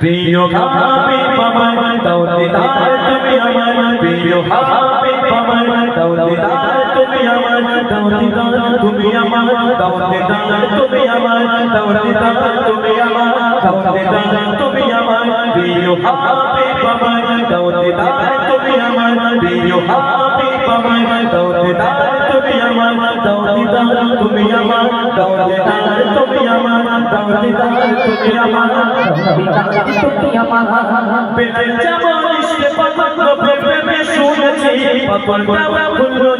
প্রিয় হাবি বাবার দাও দিদার তুমি আমার প্রিয় হাবি বাবার দাও দিদার তুমি আমার দাও দিদার তুমি আমার দাও দিদার তুমি আমার দাও দিদার তুমি আমার দাও দিদার তুমি আমার প্রিয় হাবি বাবার দাও দিদার তুমি আমার প্রিয় হাবি বাবার দাও দিদার তুমি আমার দাও দিদার তুমি আমার দাও দিদার তুমি আমার দাও দিদার তুমি আমার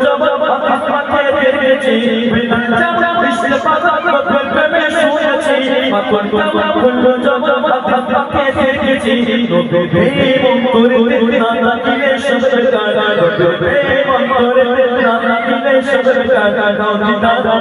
জবাব পাকে দেখেছি বেলাল যেমন ইশকে পাগল প্রেমে শুনেছি পাগল ফুল জবাব সব দাও দাও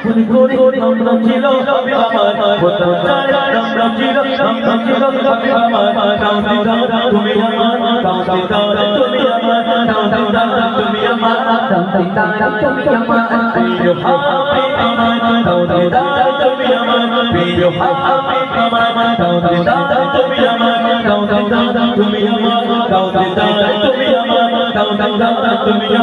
ফুল ঘুরে আমরা ছিল আমার হতো আমরা ছিল আমরা ছিল কবি আমার দাও দিদা তুমি আমার দাও দিদা তুমি আমার দাও দিদা তুমি আমার প্রিয় হাবি আমার দাও দিদা তুমি আমার প্রিয় হাবি আমার দাও দিদা তুমি আমার দাও দিদা তুমি আমার দাও দিদা তুমি আমার দাও দিদা তুমি আমার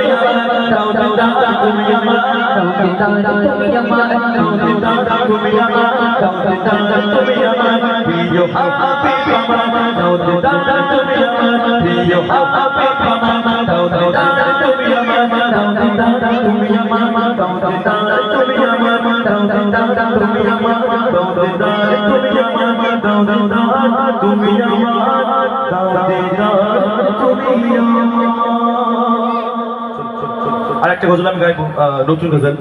তুমি আমার তুমি আমার আর একটা গজল আমি গাইবো নতুন গজল।